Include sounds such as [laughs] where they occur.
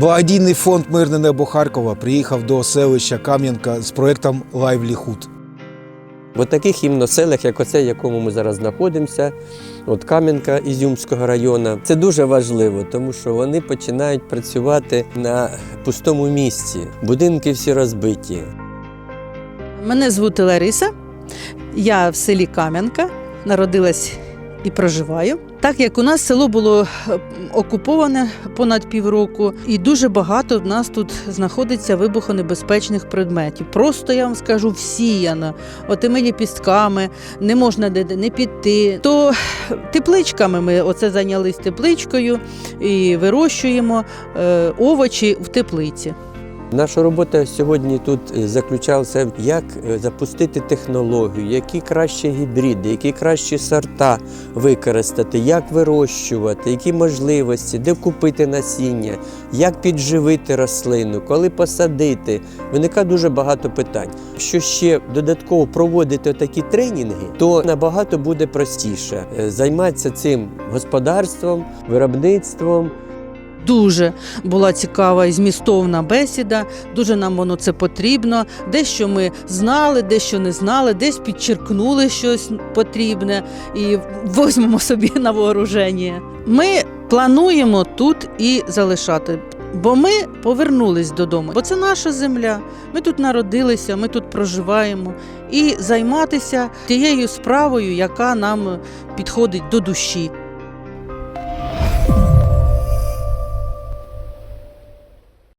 Благодійний фонд Мирне небо Харкова приїхав до селища Кам'янка з проектом Livelihood. В таких іменно селах, як оце, в якому ми зараз знаходимося, от Кам'янка Ізюмського району, це дуже важливо, тому що вони починають працювати на пустому місці. Будинки всі розбиті. Мене звути Лариса. Я в селі Кам'янка, народилась і проживаю. Так як у нас село було е, окуповане понад півроку, і дуже багато в нас тут знаходиться вибухонебезпечних предметів. Просто я вам скажу всіяно, отими ліпістками, не можна де не піти. То тепличками ми оце зайнялись тепличкою і вирощуємо е, овочі в теплиці. Наша робота сьогодні тут е, заключалася, як е, запустити технологію, які кращі гібриди, які кращі сорта використати, як вирощувати, які можливості, де купити насіння, як підживити рослину, коли посадити. Виникає дуже багато питань. Якщо ще додатково проводити такі тренінги, то набагато буде простіше е, займатися цим господарством, виробництвом. Дуже була цікава і змістовна бесіда. Дуже нам воно це потрібно. Дещо ми знали, дещо не знали, десь підчеркнули щось потрібне і візьмемо собі [laughs] на вооруження. Ми плануємо тут і залишати. Бо ми повернулись додому, бо це наша земля. Ми тут народилися, ми тут проживаємо, і займатися тією справою, яка нам підходить до душі.